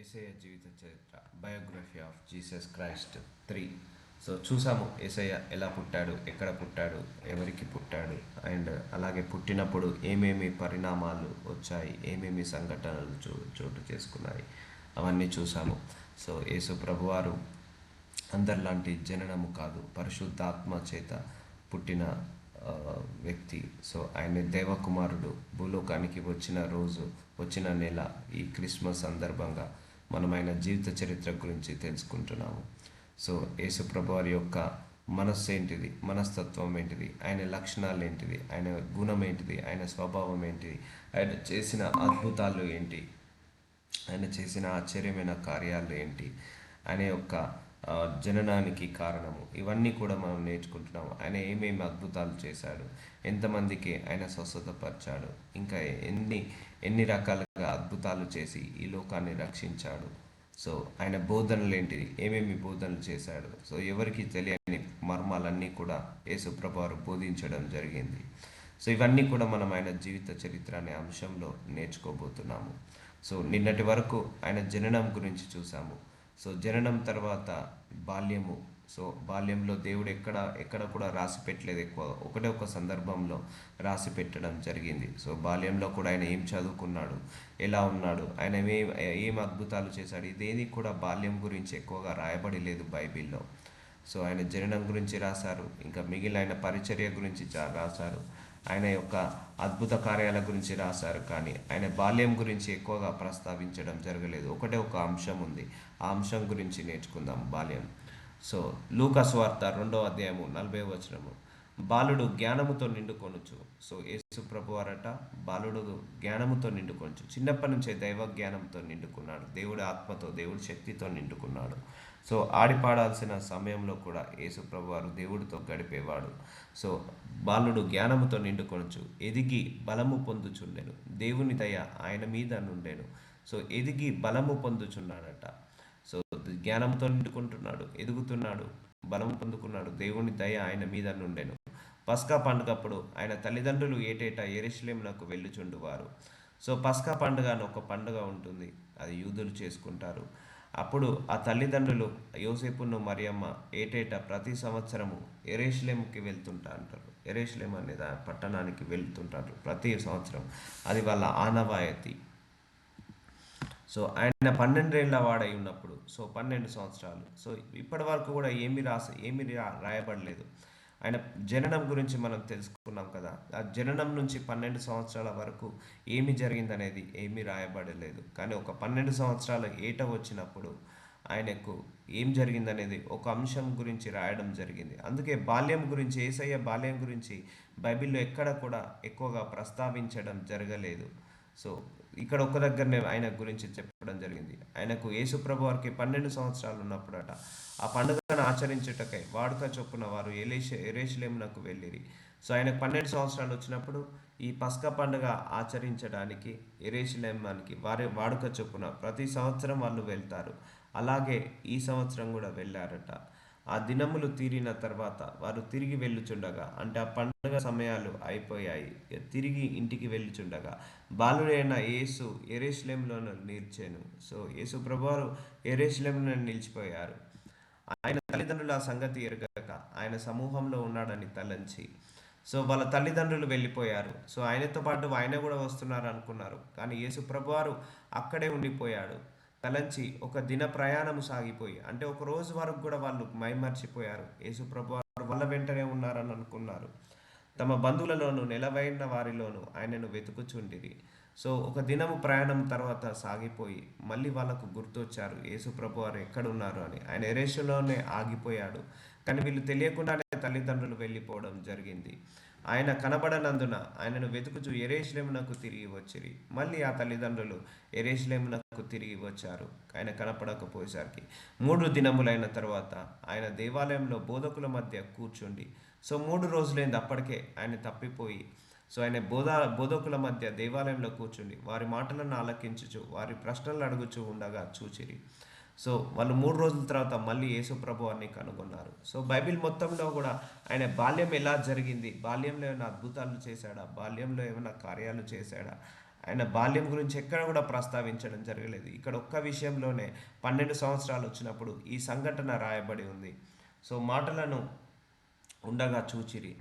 ఏసయ జీవిత చరిత్ర biography of Jesus Christ three. So చూసాము ఏసయ్య ఎలా పుట్టాడు ఎక్కడ పుట్టాడు ఎవరికి పుట్టాడు అండ్ అలాగే పుట్టినప్పుడు ఏమేమి పరిణామాలు వచ్చాయి ఏమేమి సంఘటనలు చో చోటు చేసుకున్నాయి అవన్నీ చూసాము. సో యేసు ప్రభువారు అందరిలాంటి జననము కాదు పరిశుద్ధాత్మ చేత పుట్టిన వ్యక్తి. సో ఆయన దేవకుమారుడు. భూలోకానికి వచ్చిన రోజు వచ్చిన నెల ఈ క్రిస్మస్ సందర్భంగా మనం ఆయన జీవిత చరిత్ర గురించి తెలుసుకుంటున్నాము. సో యేసుప్రభు వారి యొక్క మనస్సు ఏంటిది? మనస్తత్వం ఏంటిది? ఆయన లక్షణాలు ఏంటిది? ఆయన గుణం ఏంటిది? ఆయన స్వభావం ఏంటిది? ఆయన చేసిన అద్భుతాలు ఏంటి? ఆయన చేసిన ఆశ్చర్యమైన కార్యాలు ఏంటి? ఆయన యొక్క జననానికి కారణము. ఇవన్నీ కూడా మనం నేర్చుకుంటున్నాము. ఆయన ఏమేమి అద్భుతాలు చేశాడు ఎంతమందికి ఆయన స్వస్థతపరిచాడు ఇంకా ఎన్ని ఎన్ని రకాలుగా అద్భుతాలు చేసి ఈ లోకాన్ని రక్షించాడు. సో ఆయన బోధనలు ఏంటిది? ఏమేమి బోధనలు చేశాడు? సో ఎవరికి తెలియని మర్మాలన్నీ కూడా యేసుప్రభు వారు బోధించడం జరిగింది. సో ఇవన్నీ కూడా మనం ఆయన జీవిత చరిత్ర అనే అంశంలో నేర్చుకోబోతున్నాము. సో నిన్నటి వరకు ఆయన జననం గురించి చూసాము. సో జననం తర్వాత బాల్యము. సో బాల్యంలో దేవుడు ఎక్కడ ఎక్కడ కూడా రాసి పెట్టలేదు ఎక్కువ. ఒకటే ఒక సందర్భంలో రాసి పెట్టడం జరిగింది. సో బాల్యంలో కూడా ఆయన ఏం చదువుకున్నాడు ఎలా ఉన్నాడు ఆయన ఏం ఏం అద్భుతాలు చేశాడు ఇదేది కూడా బాల్యం గురించి ఎక్కువగా రాయబడి లేదు బైబిల్లో. సో ఆయన జననం గురించి రాశారు ఇంకా మిగిలిన ఆయన పరిచర్య గురించి చా- రాశారు. ఆయన యొక్క అద్భుత కార్యాల గురించి రాశారు. కానీ ఆయన బాల్యం గురించి ఎక్కువగా ప్రస్తావించడం జరగలేదు. ఒకటే ఒక అంశం ఉంది. ఆ అంశం గురించి నేర్చుకుందాం బాల్యం. సో లూకస్ వార్త రెండో అధ్యాయము నలభై వచనము. బాలుడు జ్ఞానముతో నిండుకొనుచు. సో యేసు ప్రభు వారట బాలుడు జ్ఞానముతో నిండుకొనుచు. చిన్నప్పటి నుంచే దైవ జ్ఞానంతో నిండుకున్నాడు. దేవుడి ఆత్మతో దేవుడి శక్తితో నిండుకున్నాడు. సో ఆడిపాడాల్సిన సమయంలో కూడా యేసు వారు దేవుడితో గడిపేవాడు. సో బాలుడు జ్ఞానముతో నిండుకొనుచు ఎదిగి బలము పొందుచుండెను. దేవుని దయ ఆయన మీద నుండెను. సో ఎదిగి బలము పొందుచున్నాడట. సో జ్ఞానంతో నిండుకుంటున్నాడు ఎదుగుతున్నాడు బలం పొందుకున్నాడు దేవుని దయ ఆయన మీద నుండెను. పస్కా పండుగప్పుడు ఆయన తల్లిదండ్రులు ఏటేటా ఎరుషలేమునకు వెళ్ళుచుండువారు. సో పస్కా పండుగ అని ఒక పండుగ ఉంటుంది అది యూదులు చేసుకుంటారు. అప్పుడు ఆ తల్లిదండ్రులు యోసేపును మరియమ్మ ఏటేటా ప్రతి సంవత్సరము ఎరేషలేంకి వెళ్తుంటా అంటారు. ఎరేష్లేమ్ అనే దా- పట్టణానికి వెళ్తుంటారు ప్రతి సంవత్సరం. అది వాళ్ళ ఆనవాయతి. సో ఆయన పన్నెండేళ్ళ వాడై ఉన్నప్పుడు సో పన్నెండు సంవత్సరాలు. సో ఇప్పటి వరకు కూడా ఏమి రాస ఏమి రా- రాయబడలేదు. ఆయన జననం గురించి మనం తెలుసుకున్నాం కదా. ఆ జననం నుంచి పన్నెండు సంవత్సరాల వరకు ఏమి జరిగిందనేది ఏమీ రాయబడలేదు. కానీ ఒక పన్నెండు సంవత్సరాల ఏట వచ్చినప్పుడు ఆయనకు ఏం జరిగిందనేది ఒక అంశం గురించి రాయడం జరిగింది. అందుకే బాల్యం గురించి ఏసయ్య బాల్యం గురించి బైబిల్లో ఎక్కడ కూడా ఎక్కువగా ప్రస్తావించడం జరగలేదు. సో ఇక్కడ ఒక్క దగ్గరనే ఆయన గురించి చెప్పడం జరిగింది. ఆయనకు యేసుప్రభు వారికి పన్నెండు సంవత్సరాలు ఉన్నప్పుడట. ఆ పండుగను ఆచరించుటకై వాడుక చొప్పున వారు ఎలేష ఎరేషలేమునకు వెళ్ళిరి. సో ఆయనకు పన్నెండు సంవత్సరాలు వచ్చినప్పుడు ఈ పస్క పండుగ ఆచరించడానికి ఎరేషలేమానికి వారి వాడుక చొప్పున ప్రతి సంవత్సరం వాళ్ళు వెళ్తారు. అలాగే ఈ సంవత్సరం కూడా వెళ్ళారట. ఆ దినములు తీరిన తర్వాత వారు తిరిగి వెళ్ళుచుండగా అంటే ఆ పండుగ సమయాలు అయిపోయాయి. తిరిగి ఇంటికి వెళ్ళుచుండగా బాలుడైన యేసు ఎరేషలేంలోనూ నిలిచాను. సో యేసు ప్రభువారు ఎరేషలేంలో నిలిచిపోయారు. ఆయన తల్లిదండ్రులు ఆ సంగతి ఎరగక ఆయన సమూహంలో ఉన్నాడని తలంచి సో వాళ్ళ తల్లిదండ్రులు వెళ్ళిపోయారు. సో ఆయనతో పాటు ఆయన కూడా వస్తున్నారు అనుకున్నారు కానీ యేసు ప్రభువారు అక్కడే ఉండిపోయాడు. తలంచి ఒక దిన ప్రయాణము సాగిపోయి అంటే ఒక రోజు వరకు కూడా వాళ్ళు మైమర్చిపోయారు. యేసు ప్రభువారు వాళ్ళ వెంటనే ఉన్నారని అనుకున్నారు. తమ బంధువులలోను నెలవైన వారిలోను ఆయనను వెతుకుచుండిరి. సో ఒక దినము ప్రయాణం తర్వాత సాగిపోయి మళ్ళీ వాళ్ళకు గుర్తొచ్చారు యేసు ప్రభు వారు ఎక్కడున్నారు అని. ఆయన ఎరేషులోనే ఆగిపోయాడు. కానీ వీళ్ళు తెలియకుండానే తల్లిదండ్రులు వెళ్ళిపోవడం జరిగింది. ఆయన కనబడనందున ఆయనను వెతుకుచు ఎరేషలేమునకు తిరిగి వచ్చిరి. మళ్ళీ ఆ తల్లిదండ్రులు ఎరేషలేమునకు తిరిగి వచ్చారు. ఆయన కనపడకపోయేసరికి మూడు దినములైన తర్వాత ఆయన దేవాలయంలో బోధకుల మధ్య కూర్చుండి సో మూడు రోజులైంది అప్పటికే ఆయన తప్పిపోయి. సో ఆయన బోధ బోధకుల మధ్య దేవాలయంలో కూర్చుండి. వారి మాటలను ఆలకించుచు వారి ప్రశ్నలు అడుగుచూ ఉండగా చూచిరి. సో వాళ్ళు మూడు రోజుల తర్వాత మళ్ళీ యేసు ప్రభువాన్ని కనుగొన్నారు. సో బైబిల్ మొత్తంలో కూడా ఆయన బాల్యం ఎలా జరిగింది? బాల్యంలో ఏమైనా అద్భుతాలు చేశాడా? బాల్యంలో ఏమైనా కార్యాలు చేశాడా? ఆయన బాల్యం గురించి ఎక్కడ కూడా ప్రస్తావించడం జరగలేదు. ఇక్కడ ఒక్క విషయంలోనే పన్నెండు సంవత్సరాలు వచ్చినప్పుడు ఈ సంఘటన రాయబడి ఉంది. సో మాటలను ఉండగా చూచిరి.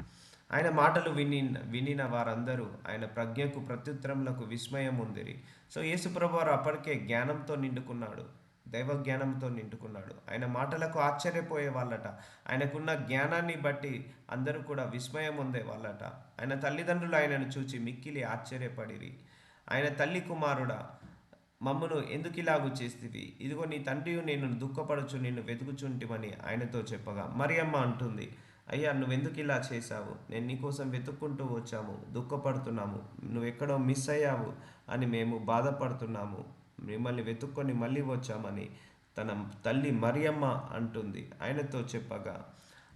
ఆయన మాటలు విని వినిన వారందరూ ఆయన ప్రజ్ఞకు ప్రత్యుత్తరములకు విస్మయం ఉందిరి. సో యేసుప్రభు వారు అప్పటికే జ్ఞానంతో నిండుకున్నాడు. దైవ జ్ఞానంతో నిండుకున్నాడు. ఆయన మాటలకు ఆశ్చర్యపోయే వాళ్ళట. ఆయనకున్న జ్ఞానాన్ని బట్టి అందరూ కూడా విస్మయం ఉందే వాళ్ళట. ఆయన తల్లిదండ్రులు ఆయనను చూచి మిక్కిలి ఆశ్చర్యపడిరి. ఆయన తల్లి కుమారుడా మమ్మను ఎందుకు ఇలాగు చేస్తివి? ఇదిగో నీ తండ్రి నేను దుఃఖపడుచు నిన్ను వెతుకుచుంటిమని ఆయనతో చెప్పగా మరియమ్మ అంటుంది అయ్యా నువ్వెందుకు ఇలా చేశావు? నేను నీకోసం వెతుక్కుంటూ వచ్చాము దుఃఖపడుతున్నాము నువ్వెక్కడో మిస్ అయ్యావు అని మేము బాధపడుతున్నాము మిమ్మల్ని వెతుక్కొని మళ్ళీ వచ్చామని తన తల్లి మరియమ్మ అంటుంది ఆయనతో చెప్పగా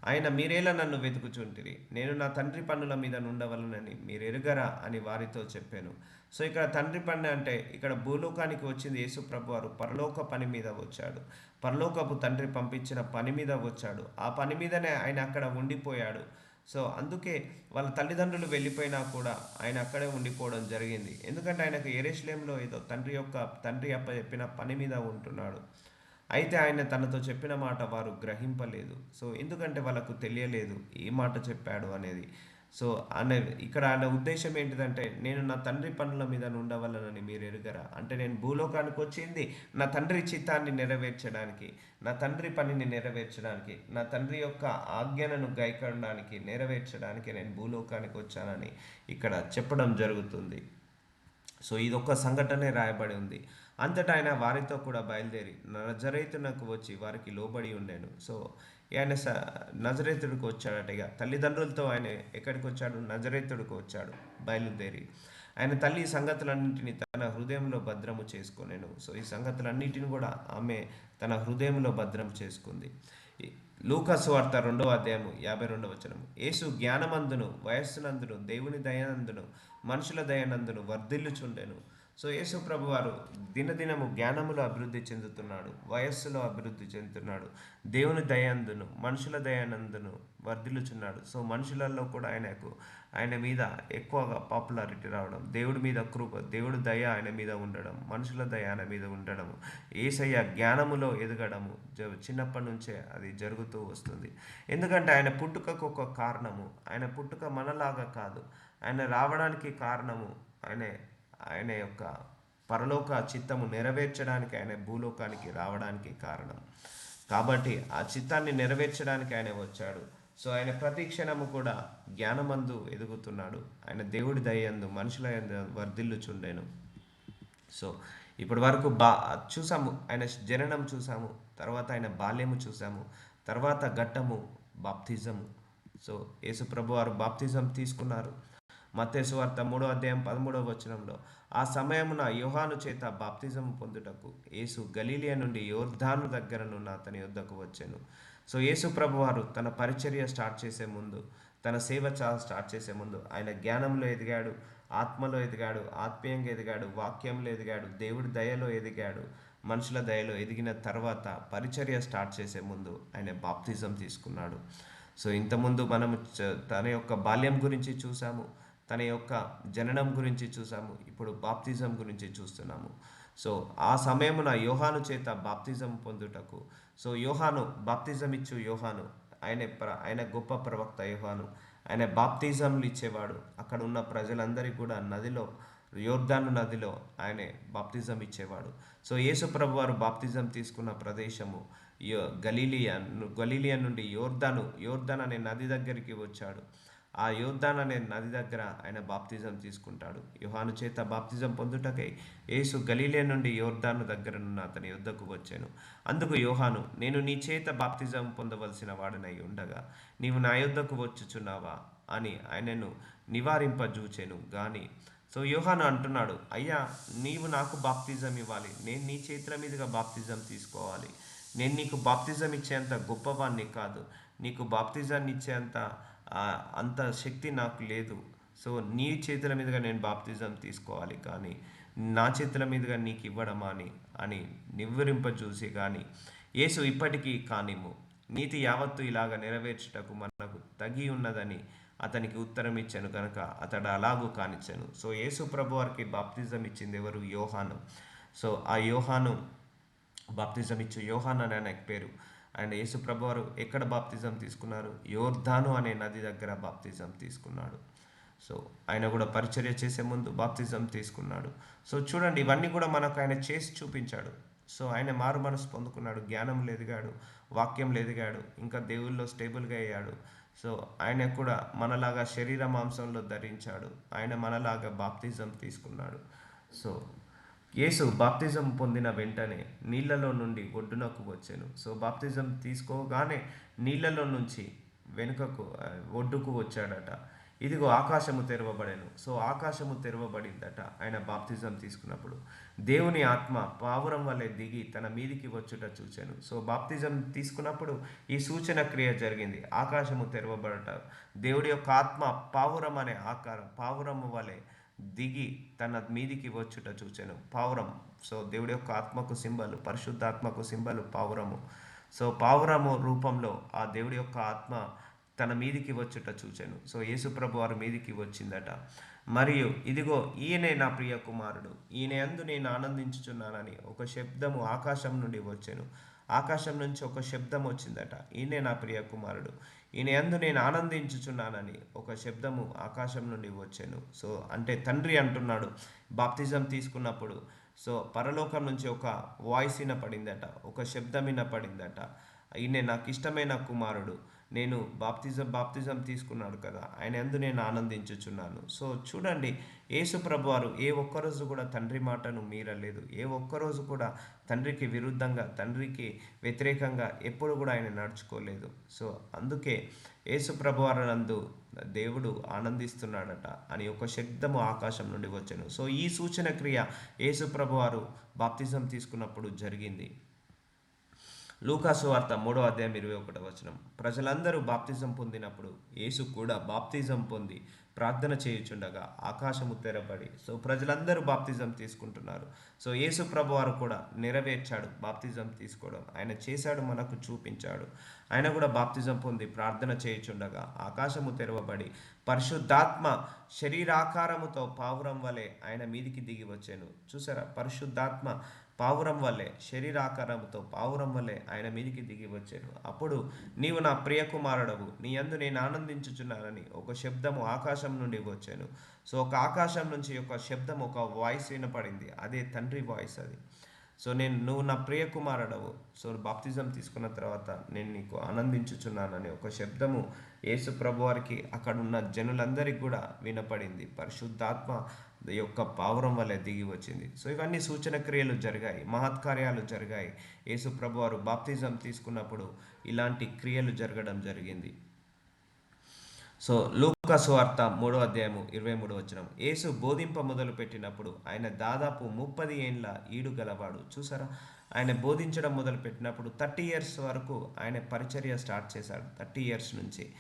ఆయన మీరేలా నన్ను వెతుకుచుంటిరి? నేను నా తండ్రి పన్నుల మీద నుండవలనని మీరు ఎరుగరా అని వారితో చెప్పాను. సో ఇక్కడ తండ్రి పన్ను అంటే ఇక్కడ భూలోకానికి వచ్చింది యేసు ప్రభు వారు పరలోక పని మీద వచ్చాడు. పరలోకపు తండ్రి పంపించిన పని మీద వచ్చాడు. ఆ పని మీదనే ఆయన అక్కడ ఉండిపోయాడు. సో అందుకే వాళ్ళ తల్లిదండ్రులు వెళ్ళిపోయినా కూడా ఆయన అక్కడే ఉండిపోవడం జరిగింది. ఎందుకంటే ఆయనకు ఎరేశ్లేంలో ఏదో తండ్రి యొక్క తండ్రి అప్ప చెప్పిన పని మీద ఉంటున్నాడు. అయితే ఆయన తనతో చెప్పిన మాట వారు గ్రహింపలేదు. సో ఎందుకంటే వాళ్ళకు తెలియలేదు ఏ మాట చెప్పాడు అనేది. సో అనే ఇక్కడ ఆయన ఉద్దేశం ఏంటిదంటే నేను నా తండ్రి పనుల మీద ఉండవలనని మీరు ఎరుగరా? అంటే నేను భూలోకానికి వచ్చింది నా తండ్రి చిత్తాన్ని నెరవేర్చడానికి నా తండ్రి పనిని నెరవేర్చడానికి నా తండ్రి యొక్క ఆజ్ఞలను గైకడానికి నెరవేర్చడానికి నేను భూలోకానికి వచ్చానని ఇక్కడ చెప్పడం జరుగుతుంది. సో ఇదొక సంఘటనే రాయబడి ఉంది. అంతటా ఆయన వారితో కూడా బయలుదేరి నజరైతునకు వచ్చి వారికి లోబడి ఉండేను. సో ఆయన స నజరేతుడికి వచ్చాడట ఇక తల్లిదండ్రులతో ఆయన ఎక్కడికి వచ్చాడు? నజరేతుడికి వచ్చాడు. బయలుదేరి. ఆయన తల్లి సంగతులన్నింటినీ తన హృదయంలో భద్రము చేసుకునేను. సో ఈ సంగతులన్నింటిని కూడా ఆమె తన హృదయంలో భద్రం చేసుకుంది. ఈ వార్త రెండవ అధ్యాయము యాభై రెండవ వచనము. యేసు జ్ఞానమందును వయస్సునందును దేవుని దయానందును మనుషుల దయానందును వర్ధిల్లుచుండెను. సో యేసు ప్రభు వారు దినదినము జ్ఞానములో అభివృద్ధి చెందుతున్నాడు వయస్సులో అభివృద్ధి చెందుతున్నాడు దేవుని దయాందును మనుషుల దయానందును వర్ధిల్లుచున్నాడు. సో మనుషులలో కూడా ఆయనకు ఆయన మీద ఎక్కువగా పాపులారిటీ రావడం దేవుడి మీద కృప దేవుడి దయ ఆయన మీద ఉండడం మనుషుల దయ ఆయన మీద ఉండడం ఏసయ్య జ్ఞానములో ఎదగడము జ- చిన్నప్పటి నుంచే అది జరుగుతూ వస్తుంది. ఎందుకంటే ఆయన పుట్టుకకు ఒక కారణము ఆయన పుట్టుక మనలాగా కాదు ఆయన రావడానికి కారణము ఆయనే ఆయన యొక్క పరలోక చిత్తము నెరవేర్చడానికి ఆయన భూలోకానికి రావడానికి కారణం. కాబట్టి ఆ చిత్తాన్ని నెరవేర్చడానికి ఆయన వచ్చాడు. సో ఆయన ప్రతి క్షణము కూడా జ్ఞానమందు ఎదుగుతున్నాడు. ఆయన దేవుడి దయందు మనుషుల వర్ధిల్లుచుండెను. సో ఇప్పటి వరకు బా చూసాము ఆయన జననం చూసాము తర్వాత ఆయన బాల్యము చూసాము తర్వాత ఘట్టము బాప్తిజము. సో యేసు ప్రభు వారు బాప్తిజం తీసుకున్నారు. మత్తేసు వార్త మూడో అధ్యాయం పదమూడవ వచనంలో ఆ సమయమున యోహాను చేత బాప్తిజం పొందుటకు యేసు గలీలియా నుండి యోర్ధాను దగ్గరనున్న అతని యొద్దకు వచ్చాను. సో యేసు ప్రభు వారు తన పరిచర్య స్టార్ట్ చేసే ముందు తన సేవ చా- స్టార్ట్ చేసే ముందు ఆయన జ్ఞానంలో ఎదిగాడు ఆత్మలో ఎదిగాడు ఆత్మీయంగా ఎదిగాడు వాక్యంలో ఎదిగాడు దేవుడి దయలో ఎదిగాడు మనుషుల దయలో ఎదిగిన తర్వాత పరిచర్య స్టార్ట్ చేసే ముందు ఆయన బాప్తిజం తీసుకున్నాడు. సో ఇంతకుముందు మనము తన యొక్క బాల్యం గురించి చూసాము. తన యొక్క జననం గురించి చూసాము. ఇప్పుడు బాప్తిజం గురించి చూస్తున్నాము. సో ఆ సమయమున యోహాను చేత బాప్తిజం పొందుటకు సో యోహాను బాప్తిజం ఇచ్చు యోహాను. ఆయన ప్ర ఆయన గొప్ప ప్రవక్త యోహాను. ఆయన బాప్తిజంలు ఇచ్చేవాడు. అక్కడ ఉన్న ప్రజలందరికీ కూడా నదిలో యోర్ధాను నదిలో ఆయనే బాప్తిజం ఇచ్చేవాడు. సో యేసుప్రభు వారు బాప్తిజం తీసుకున్న ప్రదేశము యో గలీలియా గలీలియా నుండి యోర్ధాను యోర్దాన్ అనే నది దగ్గరికి వచ్చాడు. ఆ యోర్దాన్ అనే నది దగ్గర ఆయన బాప్తిజం తీసుకుంటాడు. యుహాను చేత బాప్తిజం పొందుటకై యేసు గలీలే నుండి యోర్ధాను దగ్గరనున్న అతని యుద్ధకు వచ్చాను. అందుకు యోహాను నేను నీ చేత బాప్తిజం పొందవలసిన వాడనై ఉండగా నీవు నా యుద్ధకు వచ్చుచున్నావా? అని ఆయనను నివారింపజూచెను గాని. సో యోహాను అంటున్నాడు అయ్యా నీవు నాకు బాప్తిజం ఇవ్వాలి. నేను నీ చేతుల మీదుగా బాప్తిజం తీసుకోవాలి. నేను నీకు బాప్తిజం ఇచ్చేంత గొప్పవాణ్ణి కాదు. నీకు బాప్తిజాన్ని ఇచ్చేంత అంత అంత శక్తి నాకు లేదు. సో నీ చేతుల మీదుగా నేను బాప్తిజం తీసుకోవాలి కానీ నా చేతుల మీదుగా నీకు ఇవ్వడమా అని అని నివ్వరింపజూసి కానీ యేసు ఇప్పటికీ కానిము. నీతి యావత్తు ఇలాగ నెరవేర్చుటకు మనకు తగి ఉన్నదని అతనికి ఉత్తరం ఇచ్చాను కనుక అతడు అలాగూ కానిచ్చాను. సో యేసు ప్రభు వారికి బాప్తిజం ఇచ్చింది ఎవరు? యోహాను. సో ఆ యోహాను బాప్తిజం ఇచ్చు యోహాన్ అని ఆయనకు పేరు. అండ్ యేసు ప్రభువారు ఎక్కడ బాప్తిజం తీసుకున్నారు? యోర్ధాను అనే నది దగ్గర బాప్తిజం తీసుకున్నాడు. సో ఆయన కూడా పరిచర్య చేసే ముందు బాప్తిజం తీసుకున్నాడు. సో చూడండి ఇవన్నీ కూడా మనకు ఆయన చేసి చూపించాడు. సో ఆయన మారు మనసు పొందుకున్నాడు. జ్ఞానం ఎదిగాడు వాక్యం ఎదిగాడు ఇంకా దేవుల్లో స్టేబుల్గా అయ్యాడు. సో ఆయన కూడా మనలాగా శరీర మాంసంలో ధరించాడు. ఆయన మనలాగా బాప్తిజం తీసుకున్నాడు. సో యేసు బాప్తిజం పొందిన వెంటనే నీళ్ళలో నుండి ఒడ్డునకు వచ్చాను. సో బాప్తిజం తీసుకోగానే నీళ్ళలో నుంచి వెనుకకు ఒడ్డుకు వచ్చాడట. ఇదిగో ఆకాశము తెరవబడెను. సో ఆకాశము తెరవబడిందట ఆయన బాప్తిజం తీసుకున్నప్పుడు. దేవుని ఆత్మ పావురం వలె దిగి తన మీదికి వచ్చుట చూచాను. సో బాప్తిజం తీసుకున్నప్పుడు ఈ సూచన క్రియ జరిగింది. ఆకాశము తెరవబడట. దేవుడి యొక్క ఆత్మ పావురం అనే ఆకారం పావురము వలె దిగి తన మీదికి వచ్చుట చూచాను. పావురం. సో దేవుడి యొక్క ఆత్మకు సింబల్ పరిశుద్ధాత్మకు సింబల్ పావురము. సో పావురము రూపంలో ఆ దేవుడి యొక్క ఆత్మ తన మీదికి వచ్చుట చూచాను. సో యేసుప్రభు వారి మీదికి వచ్చిందట. మరియు ఇదిగో ఈయనే నా ప్రియ కుమారుడు. ఈయన అందు నేను ఆనందించుచున్నానని ఒక శబ్దము ఆకాశం నుండి వచ్చాను. ఆకాశం నుంచి ఒక శబ్దం వచ్చిందట. ఈయనే నా ప్రియ కుమారుడు. ఈయన ఎందు నేను ఆనందించుచున్నానని ఒక శబ్దము ఆకాశం నుండి వచ్చాను. సో అంటే తండ్రి అంటున్నాడు బాప్తిజం తీసుకున్నప్పుడు. సో పరలోకం నుంచి ఒక వాయిస్ వినపడిందట ఒక శబ్దం వినపడిందట. ఈయన నాకు ఇష్టమైన కుమారుడు. నేను బాప్తిజం బాప్తిజం తీసుకున్నాడు కదా ఆయన ఎందు నేను ఆనందించుచున్నాను. సో చూడండి యేసు ప్రభువారు ఏ ఒక్కరోజు కూడా తండ్రి మాటను మీరలేదు. ఏ ఒక్కరోజు కూడా తండ్రికి విరుద్ధంగా తండ్రికి వ్యతిరేకంగా ఎప్పుడు కూడా ఆయన నడుచుకోలేదు. సో అందుకే యేసు ప్రభు నందు దేవుడు ఆనందిస్తున్నాడట అని ఒక శబ్దము ఆకాశం నుండి వచ్చాను. సో ఈ సూచన క్రియ యేసు ప్రభువారు బాప్తిజం తీసుకున్నప్పుడు జరిగింది. లూకాసు వార్త మూడో అధ్యాయం ఇరవై ఒకటో వచనం. ప్రజలందరూ బాప్తిజం పొందినప్పుడు యేసు కూడా బాప్తిజం పొంది ప్రార్థన చేయుచుండగా ఆకాశము తెరబడి సో ప్రజలందరూ బాప్తిజం తీసుకుంటున్నారు. సో యేసు ప్రభు వారు కూడా నెరవేర్చాడు బాప్తిజం తీసుకోవడం. ఆయన చేశాడు మనకు చూపించాడు. ఆయన కూడా బాప్తిజం పొంది ప్రార్థన చేయుచుండగా ఆకాశము తెరవబడి పరిశుద్ధాత్మ శరీరాకారముతో పావురం వలె ఆయన మీదికి దిగి వచ్చాను. చూసారా? పరిశుద్ధాత్మ పావురం వల్లే శరీరాకారంతో పావురం వల్లే ఆయన మీదికి దిగి వచ్చాను అప్పుడు నీవు నా ప్రియ కుమారుడవు నీ యందు నేను ఆనందించుచున్నానని ఒక శబ్దము ఆకాశం నుండి వచ్చాను. సో ఒక ఆకాశం నుంచి ఒక శబ్దం ఒక వాయిస్ వినపడింది. అదే తండ్రి వాయిస్ అది. సో నేను నువ్వు నా ప్రియ కుమారుడవు సో బాప్తిజం తీసుకున్న తర్వాత నేను నీకు ఆనందించుచున్నానని ఒక శబ్దము యేసు ప్రభువారికి అక్కడున్న అక్కడ ఉన్న జనులందరికీ కూడా వినపడింది. పరిశుద్ధాత్మ యొక్క పావురం వల్ల దిగి వచ్చింది. సో ఇవన్నీ సూచన క్రియలు జరిగాయి. మహత్కార్యాలు జరిగాయి. యేసు ప్రభు వారు బాప్తిజం తీసుకున్నప్పుడు ఇలాంటి క్రియలు జరగడం జరిగింది. సో లూకాసు సువార్త మూడో అధ్యాయము ఇరవై మూడు వచనం. యేసు బోధింప మొదలు పెట్టినప్పుడు ఆయన దాదాపు ముప్పది ఏండ్ల ఈడు గలవాడు. చూసారా? ఆయన బోధించడం మొదలు పెట్టినప్పుడు థర్టీ ఇయర్స్ వరకు ఆయన పరిచర్య స్టార్ట్ చేశాడు. థర్టీ ఇయర్స్ నుంచి.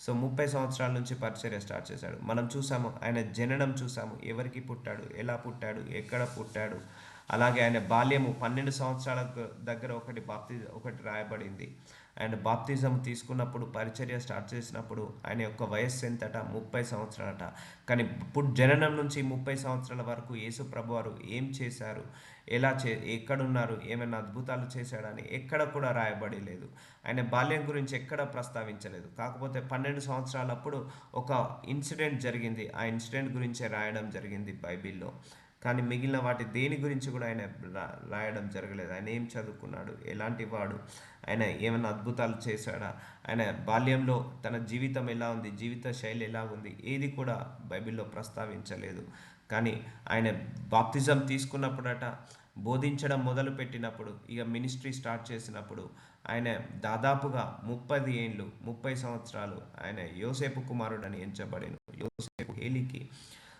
సో ముప్పై సంవత్సరాల నుంచి పరిచర్య స్టార్ట్ చేశాడు. మనం చూసాము ఆయన జననం చూసాము. ఎవరికి పుట్టాడు ఎలా పుట్టాడు ఎక్కడ పుట్టాడు అలాగే ఆయన బాల్యము పన్నెండు సంవత్సరాల దగ్గర ఒకటి బాప్తి ఒకటి రాయబడింది. అండ్ బాప్తిజం తీసుకున్నప్పుడు పరిచర్య స్టార్ట్ చేసినప్పుడు ఆయన యొక్క వయస్సు ఎంతట? ముప్పై సంవత్సరాలట. కానీ ఇప్పుడు జననం నుంచి ముప్పై సంవత్సరాల వరకు యేసు ప్రభు వారు ఏం చేశారు? ఎలా చే ఎక్కడున్నారు? ఏమైనా అద్భుతాలు చేశాడని ఎక్కడ కూడా రాయబడి లేదు ఆయన బాల్యం గురించి ఎక్కడ ప్రస్తావించలేదు. కాకపోతే పన్నెండు సంవత్సరాలప్పుడు ఒక ఇన్సిడెంట్ జరిగింది. ఆ ఇన్సిడెంట్ గురించే రాయడం జరిగింది బైబిల్లో. కానీ మిగిలిన వాటి దేని గురించి కూడా ఆయన రాయడం జరగలేదు. ఆయన ఏం చదువుకున్నాడు? ఎలాంటి వాడు? ఆయన ఏమైనా అద్భుతాలు చేశాడా? ఆయన బాల్యంలో తన జీవితం ఎలా ఉంది? జీవిత శైలి ఎలా ఉంది? ఏది కూడా బైబిల్లో ప్రస్తావించలేదు. కానీ ఆయన బాప్తిజం తీసుకున్నప్పుడట బోధించడం మొదలు పెట్టినప్పుడు ఇక మినిస్ట్రీ స్టార్ట్ చేసినప్పుడు ఆయన దాదాపుగా ముప్పది ఏండ్లు ముప్పై సంవత్సరాలు ఆయన యోసేపు కుమారుడని ఎంచబడిన. యోసేపు హేలికి.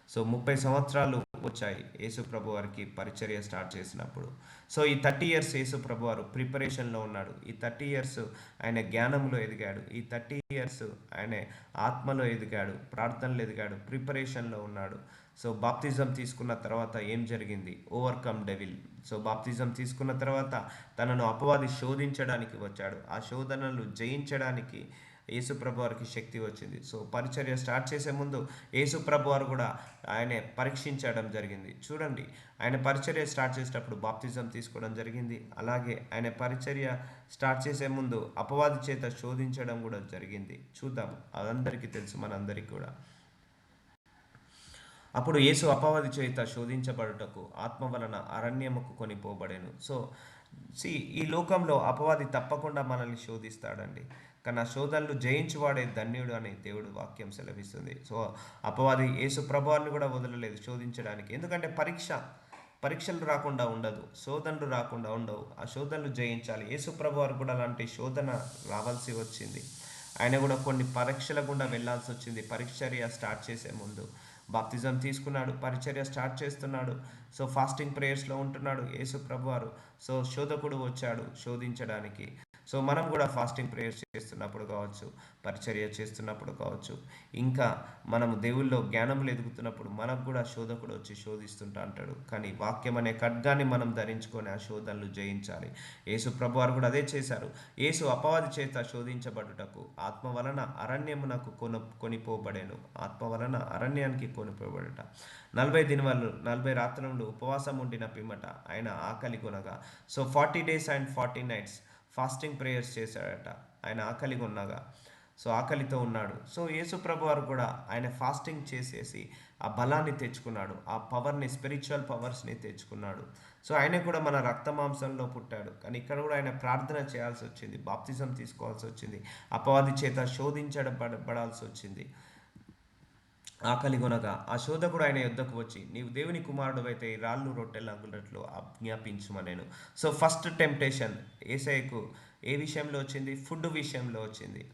సో ముప్పై సంవత్సరాలు వచ్చాయి. యేసుప్రభు వారికి పరిచర్య స్టార్ట్ చేసినప్పుడు. సో ఈ థర్టీ ఇయర్స్ యేసుప్రభు వారు ప్రిపరేషన్లో ఉన్నాడు. ఈ థర్టీ ఇయర్స్ ఆయన జ్ఞానంలో ఎదిగాడు. ఈ థర్టీ ఇయర్స్ ఆయన ఆత్మలో ఎదిగాడు. ప్రార్థనలు ఎదిగాడు. ప్రిపరేషన్లో ఉన్నాడు. సో బాప్తిజం తీసుకున్న తర్వాత ఏం జరిగింది? Overcome devil. సో బాప్తిజం తీసుకున్న తర్వాత తనను అపవాది శోధించడానికి వచ్చాడు. ఆ శోధనలు జయించడానికి యేసుప్రభు వారికి శక్తి వచ్చింది. సో పరిచర్య స్టార్ట్ చేసే ముందు యేసుప్రభు వారు కూడా ఆయన పరీక్షించడం జరిగింది. చూడండి ఆయన పరిచర్య స్టార్ట్ చేసేటప్పుడు బాప్తిజం తీసుకోవడం జరిగింది. అలాగే ఆయన పరిచర్య స్టార్ట్ చేసే ముందు అపవాది చేత శోధించడం కూడా జరిగింది. చూద్దాం అదందరికీ తెలుసు మనందరికీ కూడా. అప్పుడు యేసు అపవాది చేత శోధించబడుటకు ఆత్మ వలన అరణ్యముకు కొనిపోబడేను సో సి ఈ లోకంలో అపవాది తప్పకుండా మనల్ని శోధిస్తాడండి. కానీ ఆ శోధనలు జయించువాడే ధన్యుడు అని దేవుడు వాక్యం సెలవిస్తుంది. సో అపవాది యేసు ప్రభావాన్ని కూడా వదలలేదు శోధించడానికి. ఎందుకంటే పరీక్ష పరీక్షలు రాకుండా ఉండదు శోధనలు రాకుండా ఉండవు. ఆ శోధనలు జయించాలి. యేసు ప్రభువారు కూడా అలాంటి శోధన రావాల్సి వచ్చింది. ఆయన కూడా కొన్ని పరీక్షల గుండా వెళ్ళాల్సి వచ్చింది. పరీక్ష స్టార్ట్ చేసే ముందు. బాప్తిజం తీసుకున్నాడు పరిచర్య స్టార్ట్ చేస్తున్నాడు సో ఫాస్టింగ్ ప్రేయర్స్లో ఉంటున్నాడు యేసు ప్రభువారు సో శోధకుడు వచ్చాడు శోధించడానికి. సో మనం కూడా ఫాస్టింగ్ ప్రేయర్స్ చేస్తున్నప్పుడు కావచ్చు పరిచర్య చేస్తున్నప్పుడు కావచ్చు ఇంకా మనము దేవుల్లో జ్ఞానములు ఎదుగుతున్నప్పుడు మనకు కూడా శోధకుడు వచ్చి శోధిస్తుంటా అంటాడు. కానీ వాక్యం అనే ఖడ్గాన్ని మనం ధరించుకొని ఆ శోధనలు జయించాలి. యేసు ప్రభువారు కూడా అదే చేశారు. యేసు అపవాది చేత శోధించబడుటకు ఆత్మ వలన అరణ్యమునకు కొను కొనిపోబడేను. ఆత్మ వలన అరణ్యానికి కొనిపోబడట. నలభై దినవల్లు నలభై రాత్రుల ఉపవాసం ఉండిన పిమ్మట ఆయన ఆకలి కొనగా so forty days and forty nights fasting prayers చేశాడట. ఆయన ఆకలిగా ఉన్నాగా సో ఆకలితో ఉన్నాడు. సో యేసుప్రభు వారు కూడా ఆయన ఫాస్టింగ్ చేసేసి ఆ బలాన్ని తెచ్చుకున్నాడు. ఆ పవర్ని స్పిరిచువల్ పవర్స్ని తెచ్చుకున్నాడు. సో ఆయన కూడా మన రక్త మాంసంలో పుట్టాడు. కానీ ఇక్కడ కూడా ఆయన ప్రార్థన చేయాల్సి వచ్చింది. బాప్తిజం తీసుకోవాల్సి వచ్చింది. అపవాది చేత శోధించబడాల్సి వచ్చింది. ఆకలి కొనగా ఆ శోధకుడు ఆయన యుద్ధకు వచ్చి నీవు దేవుని కుమారుడు అయితే ఈ రాళ్ళు రొట్టెలు అంగులట్లు ఆజ్ఞాపించుమనేను సో ఫస్ట్ టెంప్టేషన్ ఏసైకు ఏ విషయంలో వచ్చింది? ఫుడ్ విషయంలో వచ్చింది.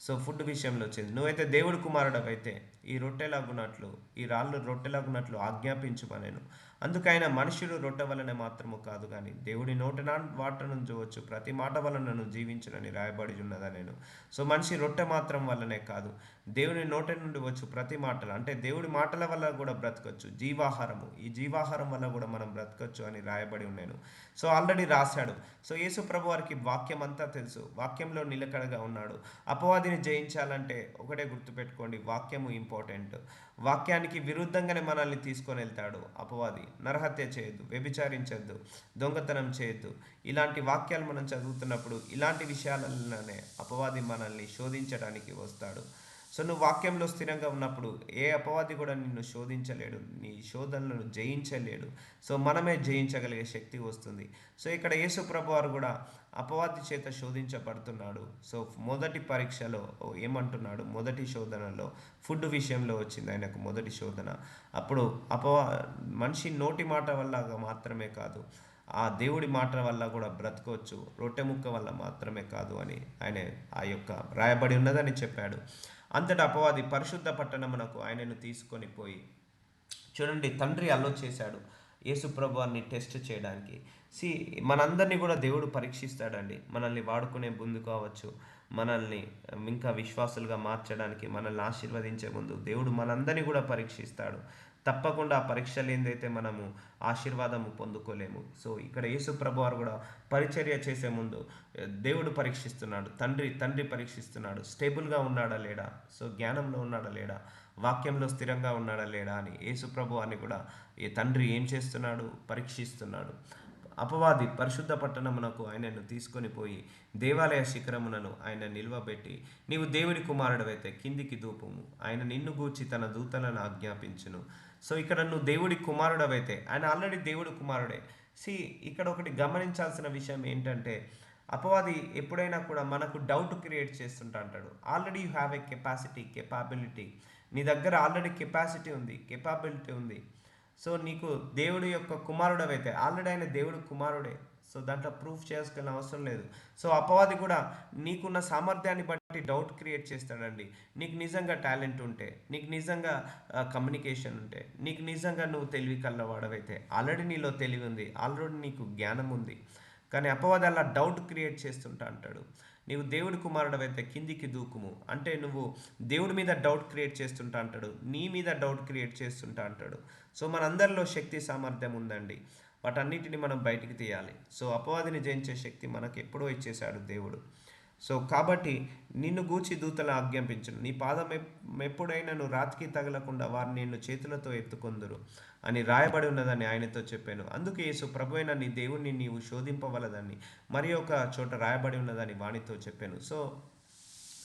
సో ఫుడ్ విషయంలో వచ్చింది. నువ్వైతే దేవుడు కుమారుడు అయితే ఈ రొట్టెలాగున్నట్లు ఈ రాళ్ళు రొట్టెలాగున్నట్లు ఆజ్ఞాపించమనేను అందుకైన మనుషుడు రొట్టె వలన మాత్రము కాదు కానీ దేవుడి నోటన నుంచి వచ్చు ప్రతి మాట వలనను జీవించునని రాయబడి ఉన్నదా నేను. సో మనిషి రొట్టె మాత్రం వల్లనే కాదు. దేవుని నోట నుండి వచ్చు ప్రతి మాటలు అంటే దేవుడి మాటల వల్ల కూడా బ్రతకచ్చు. జీవాహారము ఈ జీవాహారం వల్ల కూడా మనం బ్రతకచ్చు అని రాయబడి ఉన్నాను. సో ఆల్రెడీ రాశాడు. సో యేసు ప్రభు వారికి వాక్యం అంతా తెలుసు. వాక్యంలో నిలకడగా ఉన్నాడు. అపవాదిని జయించాలంటే ఒకటే గుర్తుపెట్టుకోండి వాక్యము ఇంపార్టెంట్. వాక్యానికి విరుద్ధంగానే మనల్ని తీసుకొని వెళ్తాడు. అపవాది నరహత్య చేయొద్దు వ్యభిచారించొద్దు దొంగతనం చేయొద్దు. ఇలాంటి వాక్యాలు మనం చదువుతున్నప్పుడు ఇలాంటి విషయాలలోనే అపవాది మనల్ని శోధించడానికి వస్తాడు. సో నువ్వు వాక్యంలో స్థిరంగా ఉన్నప్పుడు ఏ అపవాది కూడా నిన్ను శోధించలేడు నీ శోధనలను జయించలేడు. సో మనమే జయించగలిగే శక్తి వస్తుంది. సో ఇక్కడ యేసు వారు కూడా అపవాది చేత శోధించబడుతున్నాడు. సో మొదటి పరీక్షలో ఏమంటున్నాడు? మొదటి శోధనలో ఫుడ్ విషయంలో వచ్చింది ఆయనకు మొదటి శోధన. అప్పుడు అపవా మనిషి నోటి మాట వల్ల మాత్రమే కాదు ఆ దేవుడి మాట వల్ల కూడా బ్రతకవచ్చు రొట్టె ముక్క వల్ల మాత్రమే కాదు అని ఆయన ఆ యొక్క రాయబడి ఉన్నదని చెప్పాడు. అంతటా అపవాది పరిశుద్ధ పట్టణమునకు ఆయనను తీసుకొని పోయి చూడండి తండ్రి అల్లో చేశాడు. యేసు ప్రభువాన్ని టెస్ట్ చేయడానికి. సి మనందరినీ కూడా దేవుడు పరీక్షిస్తాడండి. మనల్ని వాడుకునే ముందు కావచ్చు మనల్ని ఇంకా విశ్వాసులుగా మార్చడానికి మనల్ని ఆశీర్వదించే ముందు దేవుడు మనందరినీ కూడా పరీక్షిస్తాడు. తప్పకుండా ఆ పరీక్ష లేనిదైతే మనము ఆశీర్వాదము పొందుకోలేము. సో ఇక్కడ యేసు ప్రభు వారు కూడా పరిచర్య చేసే ముందు దేవుడు పరీక్షిస్తున్నాడు తండ్రి తండ్రి పరీక్షిస్తున్నాడు స్టేబుల్గా ఉన్నాడా లేడా? సో జ్ఞానంలో ఉన్నాడా లేడా? వాక్యంలో స్థిరంగా ఉన్నాడా లేడా అని యేసు ప్రభు అని కూడా ఈ తండ్రి ఏం చేస్తున్నాడు? పరీక్షిస్తున్నాడు. అపవాది పరిశుద్ధ పట్టణమునకు ఆయనను తీసుకొని పోయి దేవాలయ శిఖరమునను ఆయన నిల్వబెట్టి నీవు దేవుడి కుమారుడవైతే కిందికి దూపము. ఆయన నిన్ను గూర్చి తన దూతలను ఆజ్ఞాపించును. సో ఇక్కడ నువ్వు దేవుడి కుమారుడవైతే ఆయన ఆల్రెడీ దేవుడి కుమారుడే. సి ఇక్కడ ఒకటి గమనించాల్సిన విషయం ఏంటంటే అపవాది ఎప్పుడైనా కూడా మనకు డౌట్ క్రియేట్ చేస్తుంటా అంటాడు. Already you have a capacity capability నీ దగ్గర ఆల్రెడీ కెపాసిటీ ఉంది కెపాబిలిటీ ఉంది. సో నీకు దేవుడి యొక్క కుమారుడవైతే ఆల్రెడీ ఆయన దేవుడు కుమారుడే. సో దాంట్లో ప్రూఫ్ చేసుకునే అవసరం లేదు. సో అపవాది కూడా నీకున్న సామర్థ్యాన్ని బట్టి డౌట్ క్రియేట్ చేస్తాడండి. నీకు నిజంగా టాలెంట్ ఉంటే నీకు నిజంగా కమ్యూనికేషన్ ఉంటే నీకు నిజంగా నువ్వు తెలివి కళ్ళవాడవైతే ఆల్రెడీ నీలో తెలివి ఉంది ఆల్రెడీ నీకు జ్ఞానం ఉంది. కానీ అపవాది అలా డౌట్ క్రియేట్ చేస్తుంటా అంటాడు. నీవు దేవుడి కుమారుడవైతే కిందికి దూకుము. అంటే నువ్వు దేవుడి మీద డౌట్ క్రియేట్ చేస్తుంటా అంటాడు. నీ మీద డౌట్ క్రియేట్ చేస్తుంటా అంటాడు. సో మనందరిలో శక్తి సామర్థ్యం ఉందండి. వాటన్నిటిని మనం బయటికి తీయాలి. సో అపవాదిని జయించే శక్తి మనకు ఎప్పుడో ఇచ్చేశాడు దేవుడు. సో కాబట్టి నిన్ను గూచి దూతల ఆజ్ఞాపించను. నీ పాదం ఎప్పుడైనా నువ్వు రాతికి తగలకుండా వారు నిన్ను చేతులతో ఎత్తుకొందురు అని రాయబడి ఉన్నదని ఆయనతో చెప్పాను. అందుకే యేసు ప్రభువైన నీ దేవుణ్ణి నీవు శోధింపవలదని మరి ఒక చోట రాయబడి ఉన్నదని వానితో చెప్పాను. సో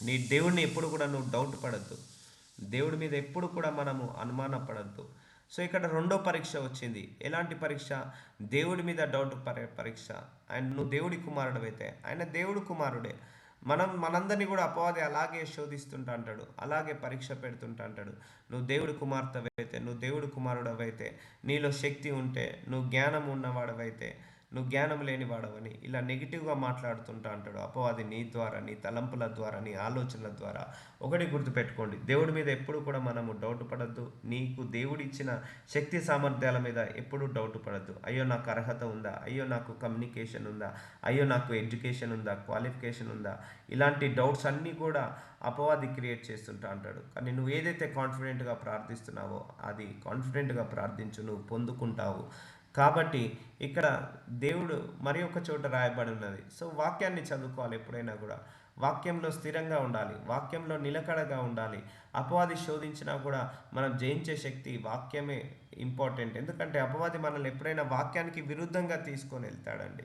నీ దేవుణ్ణి ఎప్పుడు కూడా నువ్వు డౌట్ పడద్దు. దేవుడి మీద ఎప్పుడు కూడా మనము అనుమానపడద్దు. సో ఇక్కడ రెండో పరీక్ష వచ్చింది. ఎలాంటి పరీక్ష? దేవుడి మీద డౌట్ పరీక్ష. అండ్ నువ్వు దేవుడి కుమారుడు అయితే ఆయన దేవుడు కుమారుడే. మనం మనందరినీ కూడా అపవాది అలాగే శోధిస్తుంటా అంటాడు. అలాగే పరీక్ష పెడుతుంటా అంటాడు. నువ్వు దేవుడి కుమార్తె అయితే నువ్వు దేవుడి కుమారుడు నీలో శక్తి ఉంటే నువ్వు జ్ఞానం ఉన్నవాడవైతే నువ్వు జ్ఞానం లేనివాడవని ఇలా నెగిటివ్గా మాట్లాడుతుంటా అంటాడు. అపవాది నీ ద్వారా నీ తలంపుల ద్వారా నీ ఆలోచనల ద్వారా ఒకటి గుర్తుపెట్టుకోండి. దేవుడి మీద ఎప్పుడు కూడా మనము డౌట్ పడద్దు. నీకు దేవుడిచ్చిన శక్తి సామర్థ్యాల మీద ఎప్పుడు డౌట్ పడద్దు. అయ్యో నాకు అర్హత ఉందా? అయ్యో నాకు కమ్యూనికేషన్ ఉందా? అయ్యో నాకు ఎడ్యుకేషన్ ఉందా? క్వాలిఫికేషన్ ఉందా? ఇలాంటి డౌట్స్ అన్నీ కూడా అపవాది క్రియేట్ చేస్తుంటా అంటాడు. కానీ నువ్వు ఏదైతే కాన్ఫిడెంట్గా ప్రార్థిస్తున్నావో అది కాన్ఫిడెంట్గా ప్రార్థించు. నువ్వు పొందుకుంటావు. కాబట్టి ఇక్కడ దేవుడు మరి ఒక చోట రాయబడి ఉన్నది. సో వాక్యాన్ని చదువుకోవాలి ఎప్పుడైనా కూడా. వాక్యంలో స్థిరంగా ఉండాలి. వాక్యంలో నిలకడగా ఉండాలి. అపవాది శోధించినా కూడా మనం జయించే శక్తి వాక్యమే ఇంపార్టెంట్. ఎందుకంటే అపవాది మనల్ని ఎప్పుడైనా వాక్యానికి విరుద్ధంగా తీసుకొని వెళ్తాడండి.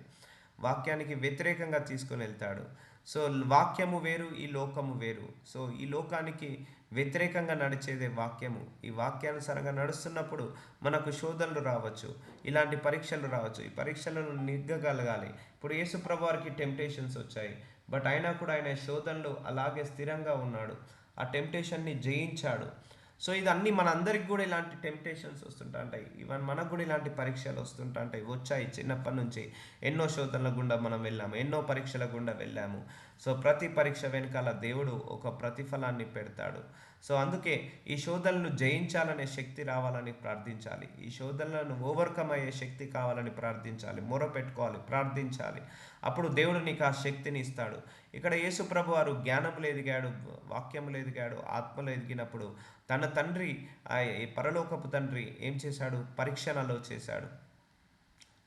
వాక్యానికి వ్యతిరేకంగా తీసుకొని వెళ్తాడు. సో వాక్యము వేరు ఈ లోకము వేరు. సో ఈ లోకానికి వ్యతిరేకంగా నడిచేదే వాక్యము. ఈ వాక్యానుసారంగా నడుస్తున్నప్పుడు మనకు శోధనలు రావచ్చు ఇలాంటి పరీక్షలు రావచ్చు. ఈ పరీక్షలను నిగ్గగలగాలి. ఇప్పుడు యేసు ప్రభువారికి టెంప్టేషన్స్ వచ్చాయి. బట్ అయినా కూడా ఆయన శోధనలు అలాగే స్థిరంగా ఉన్నాడు. ఆ టెంప్టేషన్ని జయించాడు. సో ఇదన్నీ మనందరికి కూడా ఇలాంటి టెంప్టేషన్స్ వస్తుంటాయి ఉంటాయి ఈవెన్ మనకు కూడా ఇలాంటి పరీక్షలు వస్తుంటా ఉంటాయి వచ్చాయి చిన్నప్పటి నుంచి. ఎన్నో శోధనల గుండా మనం వెళ్ళాము. ఎన్నో పరీక్షల గుండా వెళ్ళాము. సో ప్రతి పరీక్ష వెనకాల దేవుడు ఒక ప్రతిఫలాన్ని పెడతాడు. సో అందుకే ఈ శోధనలను జయించాలనే శక్తి రావాలని ప్రార్థించాలి. ఈ శోధనలను ఓవర్కమ్ అయ్యే శక్తి కావాలని ప్రార్థించాలి. మొర పెట్టుకోవాలి ప్రార్థించాలి. అప్పుడు దేవుడు నీకు ఆ శక్తిని ఇస్తాడు. ఇక్కడ యేసుప్రభు వారు జ్ఞానములు ఎదిగాడు వాక్యములు ఎదిగాడు ఆత్మలు ఎదిగినప్పుడు తన తండ్రి ఆ ఈ పరలోకపు తండ్రి ఏం చేశాడు? పరీక్షణలో చేశాడు.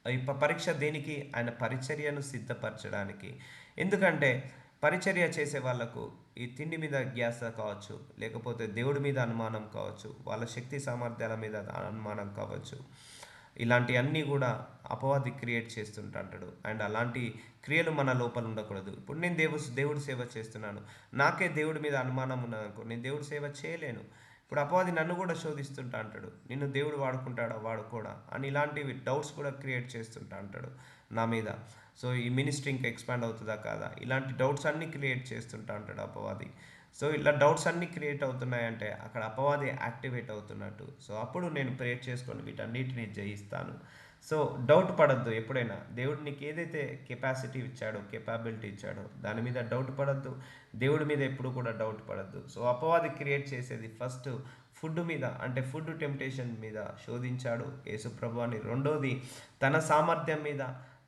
ఈ పరీక్ష దేనికి? ఆయన పరిచర్యను సిద్ధపరచడానికి. ఎందుకంటే పరిచర్య చేసే వాళ్ళకు ఈ తిండి మీద గ్యాస్ కావచ్చు లేకపోతే దేవుడి మీద అనుమానం కావచ్చు వాళ్ళ శక్తి సామర్థ్యాల మీద అనుమానం కావచ్చు. ఇలాంటి అన్నీ కూడా అపవాది క్రియేట్ చేస్తుంటాడు. అండ్ అలాంటి క్రియలు మన లోపల ఉండకూడదు. ఇప్పుడు నేను దేవు దేవుడి సేవ చేస్తున్నాను. నాకే దేవుడి మీద అనుమానం ఉన్నదనుకో నేను దేవుడు సేవ చేయలేను. ఇప్పుడు అపవాది నన్ను కూడా శోధిస్తుంటా అంటాడు. నిన్ను దేవుడు వాడుకుంటాడా వాడుకోడా అని ఇలాంటివి డౌట్స్ కూడా క్రియేట్ చేస్తుంటా అంటాడు నా మీద. సో ఈ మినిస్ట్రీ ఇంకా ఎక్స్పాండ్ అవుతుందా కాదా? ఇలాంటి డౌట్స్ అన్నీ క్రియేట్ చేస్తుంటా అంటాడు అపవాది. సో ఇలా డౌట్స్ అన్నీ క్రియేట్ అవుతున్నాయంటే అక్కడ అపవాది యాక్టివేట్ అవుతున్నట్టు. సో అప్పుడు నేను ప్రేర్ చేసుకొని వీటన్నిటిని జయిస్తాను. సో డౌట్ పడద్దు ఎప్పుడైనా. దేవుడు నీకు ఏదైతే కెపాసిటీ ఇచ్చాడో కెపాబిలిటీ ఇచ్చాడో దాని మీద డౌట్ పడద్దు. దేవుడి మీద ఎప్పుడు కూడా డౌట్ పడద్దు. సో అపవాది క్రియేట్ చేసేది ఫస్ట్ ఫుడ్ మీద అంటే ఫుడ్ టెంప్టేషన్ మీద శోధించాడు యేసుప్రభు అని. రెండోది తన సామర్థ్యం మీద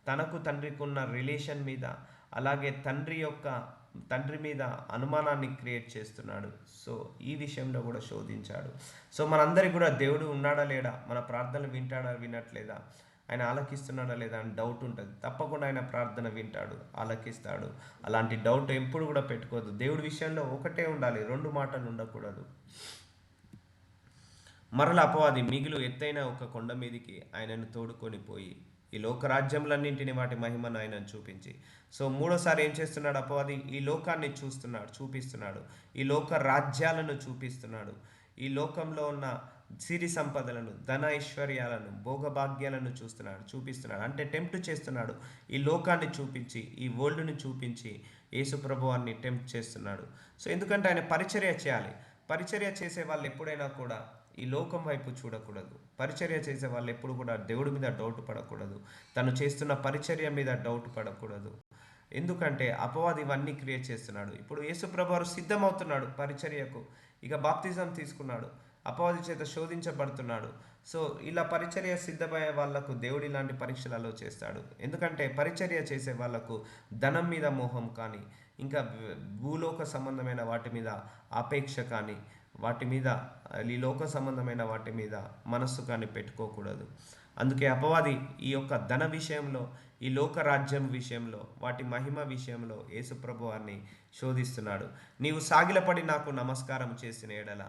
తనకు తండ్రికి ఉన్న రిలేషన్ మీద అలాగే తండ్రి యొక్క తండ్రి మీద అనుమానాన్ని క్రియేట్ చేస్తున్నాడు. సో ఈ విషయంలో కూడా శోధించాడు. సో మనందరికి కూడా దేవుడు ఉన్నాడా లేడా? మన ప్రార్థనలు వింటాడా వినట్లేదా? ఆయన ఆలకిస్తున్నాడా లేదా అని డౌట్ ఉంటుంది. తప్పకుండా ఆయన ప్రార్థన వింటాడు ఆలకిస్తాడు. అలాంటి డౌట్ ఎప్పుడు కూడా పెట్టుకోవద్దు. దేవుడి విషయంలో ఒకటే ఉండాలి రెండు మాటలు ఉండకూడదు. మరల అపవాది మిగిలి ఎత్తైన ఒక కొండ మీదికి ఆయనను తోడుకొని పోయి ఈ లోకరాజ్యములన్నింటిని వాటి మహిమను ఆయనను చూపించి. సో మూడోసారి ఏం చేస్తున్నాడు అపవాది? ఈ లోకాన్ని చూస్తున్నాడు చూపిస్తున్నాడు. ఈ లోక రాజ్యాలను చూపిస్తున్నాడు. ఈ లోకంలో ఉన్న సిరి సంపదలను ధన ఐశ్వర్యాలను భోగభాగ్యాలను చూస్తున్నాడు చూపిస్తున్నాడు. అంటే టెంప్ట్ చేస్తున్నాడు. ఈ లోకాన్ని చూపించి ఈ వరల్డ్ని చూపించి యేసుప్రభువాన్ని టెంప్ట్ చేస్తున్నాడు. సో ఎందుకంటే ఆయన పరిచర్య చేయాలి. పరిచర్య చేసే వాళ్ళు ఎప్పుడైనా కూడా ఈ లోకం వైపు చూడకూడదు. పరిచర్య చేసే వాళ్ళు ఎప్పుడు కూడా దేవుడి మీద డౌట్ పడకూడదు. తను చేస్తున్న పరిచర్య మీద డౌట్ పడకూడదు. ఎందుకంటే అపవాది ఇవన్నీ క్రియేట్ చేస్తున్నాడు. ఇప్పుడు యేసుప్రభు సిద్ధమవుతున్నాడు పరిచర్యకు. ఇక బాప్తిజం తీసుకున్నాడు. అపవాది చేత శోధించబడుతున్నాడు. సో ఇలా పరిచర్య సిద్ధమయ్యే వాళ్ళకు దేవుడు ఇలాంటి పరీక్షలలో చేస్తాడు. ఎందుకంటే పరిచర్య చేసే వాళ్ళకు ధనం మీద మోహం కానీ ఇంకా భూలోక సంబంధమైన వాటి మీద ఆపేక్ష కానీ వాటి మీద ఈ లోక సంబంధమైన వాటి మీద మనస్సు కానీ పెట్టుకోకూడదు. అందుకే అపవాది ఈ యొక్క ధన విషయంలో ఈ లోక రాజ్యం విషయంలో వాటి మహిమ విషయంలో యేసుప్రభు వారిని శోధిస్తున్నాడు. నీవు సాగిలపడి నాకు నమస్కారం చేసిన ఎడల.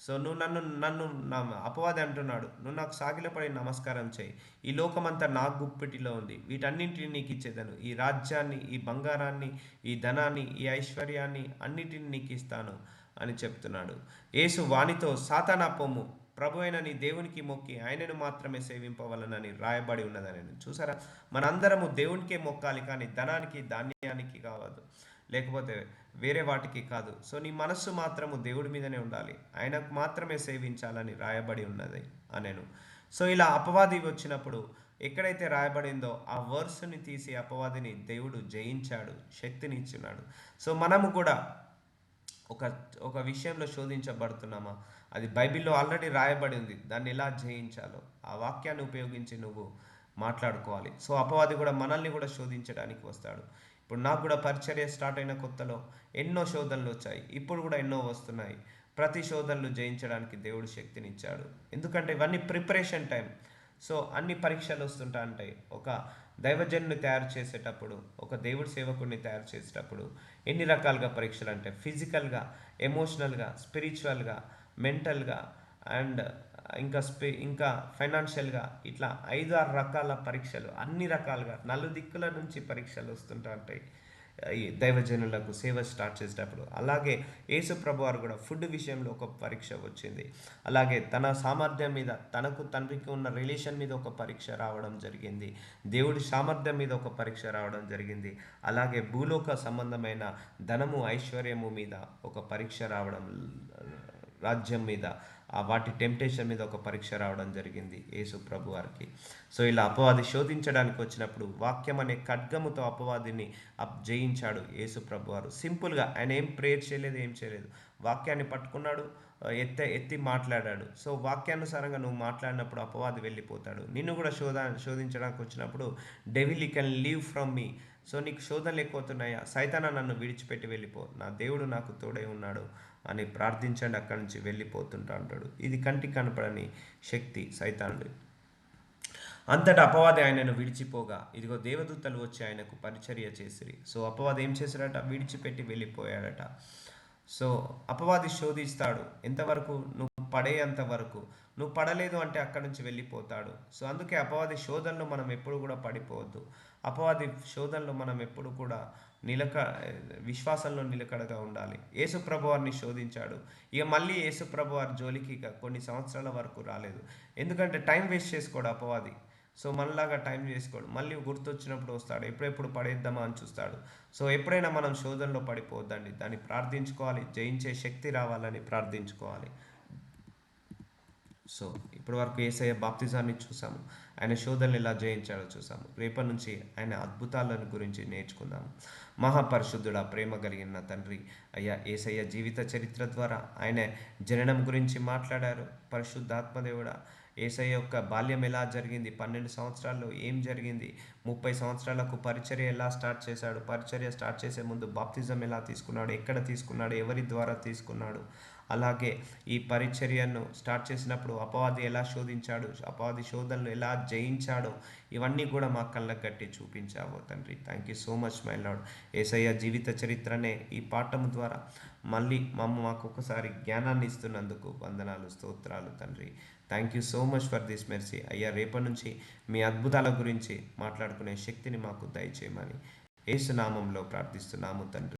సో నువ్వు నన్ను నన్ను నా అపవాది అంటున్నాడు. నువ్వు నాకు సాగిలపడి నమస్కారం చేయి. ఈ లోకమంతా నా గుప్పిటిలో ఉంది. వీటన్నింటినీ నీకు ఇచ్చేదను. ఈ రాజ్యాన్ని ఈ బంగారాన్ని ఈ ధనాన్ని ఈ ఐశ్వర్యాన్ని అన్నిటిని నీకు ఇస్తాను. అని చెప్తున్నాడు. యేసు వానితో సాతానా పొమ్ము ప్రభు అయిన నీ దేవునికి మొక్కి ఆయనను మాత్రమే సేవింపవలనని రాయబడి ఉన్నదని. చూసారా? మనందరము దేవునికే మొక్కాలి కానీ ధనానికి ధాన్యానికి కావద్దు. లేకపోతే వేరే వాటికి కాదు. సో నీ మనస్సు మాత్రము దేవుడి మీదనే ఉండాలి. ఆయనకు మాత్రమే సేవించాలని రాయబడి ఉన్నది అనేను. సో ఇలా అపవాది వచ్చినప్పుడు ఎక్కడైతే రాయబడిందో ఆ వర్స్ని తీసి అపవాదిని దేవుడు జయించాడు శక్తిని ఇచ్చినాడు సో మనము కూడా ఒక ఒక విషయంలో శోధించబడుతున్నామా? అది బైబిల్లో ఆల్రెడీ రాయబడి ఉంది. దాన్ని ఎలా జయించాలో ఆ వాక్యాన్ని ఉపయోగించి నువ్వు మాట్లాడుకోవాలి. సో అపవాది కూడా మనల్ని కూడా శోధించడానికి వస్తాడు. ఇప్పుడు నాకు కూడా పరిచర్య స్టార్ట్ అయిన కొత్తలో ఎన్నో శోధనలు వచ్చాయి. ఇప్పుడు కూడా ఎన్నో వస్తున్నాయి. ప్రతి శోధనలు జయించడానికి దేవుడు శక్తినిచ్చాడు. ఎందుకంటే ఇవన్నీ ప్రిపరేషన్ టైం. సో అన్ని పరీక్షలు వస్తుంటా ఉంటాయి ఒక దైవజనుని తయారు చేసేటప్పుడు ఒక దేవుడి సేవకుడిని తయారు చేసేటప్పుడు ఎన్ని రకాలుగా పరీక్షలు అంటే ఫిజికల్గా ఎమోషనల్గా స్పిరిచువల్గా మెంటల్గా అండ్ ఇంకా స్పి ఇంకా ఫైనాన్షియల్గా ఇట్లా ఐదు ఆరు రకాల పరీక్షలు అన్ని రకాలుగా నలుదిక్కుల నుంచి పరీక్షలు వస్తుంటాయి. ఉంటాయి దైవజనులకు సేవ స్టార్ట్ చేసేటప్పుడు. అలాగే యేసు ప్రభు వారు కూడా ఫుడ్ విషయంలో ఒక పరీక్ష వచ్చింది. అలాగే తన సామర్థ్యం మీద తనకు తండ్రికి ఉన్న రిలేషన్ మీద ఒక పరీక్ష రావడం జరిగింది. దేవుడి సామర్థ్యం మీద ఒక పరీక్ష రావడం జరిగింది. అలాగే భూలోక సంబంధమైన ధనము ఐశ్వర్యము మీద ఒక పరీక్ష రావడం రాజ్యం మీద. వాటి టెంప్టేషన్ మీద ఒక పరీక్ష రావడం జరిగింది యేసు ప్రభు వారికి. సో ఇలా అపవాది శోధించడానికి వచ్చినప్పుడు వాక్యం అనే ఖడ్గముతో అపవాదిని అప్ జయించాడు యేసు ప్రభు వారు. సింపుల్గా ఆయన ఏం ప్రేయర్ చేయలేదు ఏం చేయలేదు. వాక్యాన్ని పట్టుకున్నాడు ఎత్త ఎత్తి మాట్లాడాడు. సో వాక్యానుసారంగా నువ్వు మాట్లాడినప్పుడు అపవాది వెళ్ళిపోతాడు. నిన్ను కూడా శోధ శోధించడానికి వచ్చినప్పుడు devil you can leave from me so నీకు శోధనలు ఎక్కువతున్నాయా సైతాన నన్ను విడిచిపెట్టి వెళ్ళిపో. నా దేవుడు నాకు తోడై ఉన్నాడు అని ప్రార్థించండి అక్కడి నుంచి వెళ్ళిపోతుంటా అంటాడు. ఇది కంటికి కనపడని శక్తి సైతానుడు. అంతటా అపవాది ఆయనను విడిచిపోగా ఇదిగో దేవదూతలు వచ్చి ఆయనకు పరిచర్య చేసిరి. సో అపవాది ఏం చేశాడట విడిచిపెట్టి వెళ్ళిపోయాడట. సో అపవాది శోధిస్తాడు ఎంతవరకు? నువ్వు పడేంత వరకు? నువ్వు పడలేదు అంటే అక్కడి నుంచి వెళ్ళిపోతాడు. సో అందుకే అపవాది శోధనలో మనం ఎప్పుడు కూడా పడిపోవద్దు. అపవాది శోధనలో మనం ఎప్పుడు కూడా నిలక విశ్వాసంలో నిలకడగా ఉండాలి. యేసుప్రభు వారిని శోధించాడు. ఇక మళ్ళీ యేసుప్రభు వారి జోలికి ఇక కొన్ని సంవత్సరాల వరకు రాలేదు. ఎందుకంటే టైం వేస్ట్ చేసుకోడు అపవాది. సో మనలాగా టైం చేసుకోడు మళ్ళీ గుర్తొచ్చినప్పుడు వస్తాడు. ఎప్పుడెప్పుడు పడేద్దామా అని చూస్తాడు. సో ఎప్పుడైనా మనం శోధనలో పడిపోద్దండి దాన్ని ప్రార్థించుకోవాలి. జయించే శక్తి రావాలని ప్రార్థించుకోవాలి. సో ఇప్పటి వరకు ఏసయ్య బాప్తిజాన్ని చూసాము. ఆయన శోధనలు ఎలా జయించాడో చూసాము. రేపటి నుంచి ఆయన అద్భుతాలను గురించి నేర్చుకుందాము. మహాపరిశుద్ధుడ ప్రేమ కలిగిన తండ్రి అయ్యా ఏసయ్య జీవిత చరిత్ర ద్వారా ఆయన జననం గురించి మాట్లాడారు. పరిశుద్ధాత్మదేవుడ ఏసయ్య యొక్క బాల్యం ఎలా జరిగింది? పన్నెండు సంవత్సరాల్లో ఏం జరిగింది? ముప్పై సంవత్సరాలకు పరిచర్య ఎలా స్టార్ట్ చేశాడు? పరిచర్య స్టార్ట్ చేసే ముందు బాప్తిజం ఎలా తీసుకున్నాడు? ఎక్కడ తీసుకున్నాడు? ఎవరి ద్వారా తీసుకున్నాడు? అలాగే ఈ పరిచర్యను స్టార్ట్ చేసినప్పుడు అపవాది ఎలా శోధించాడు అపవాది శోధనలు ఎలా జయించాడో ఇవన్నీ కూడా మా కళ్ళకు కట్టి చూపించావు తండ్రి. Thank you so much my lord Yesayya జీవిత చరిత్రనే ఈ పాఠం ద్వారా మళ్ళీ మమ్మ మాకు ఒకసారి జ్ఞానాన్ని ఇస్తున్నందుకు వందనాలు స్తోత్రాలు తండ్రి. Thank you so much for this mercy అయ్యా రేపటి నుంచి మీ అద్భుతాల గురించి మాట్లాడుకునే శక్తిని మాకు దయచేయమని ఏసునామంలో ప్రార్థిస్తున్నాము తండ్రి.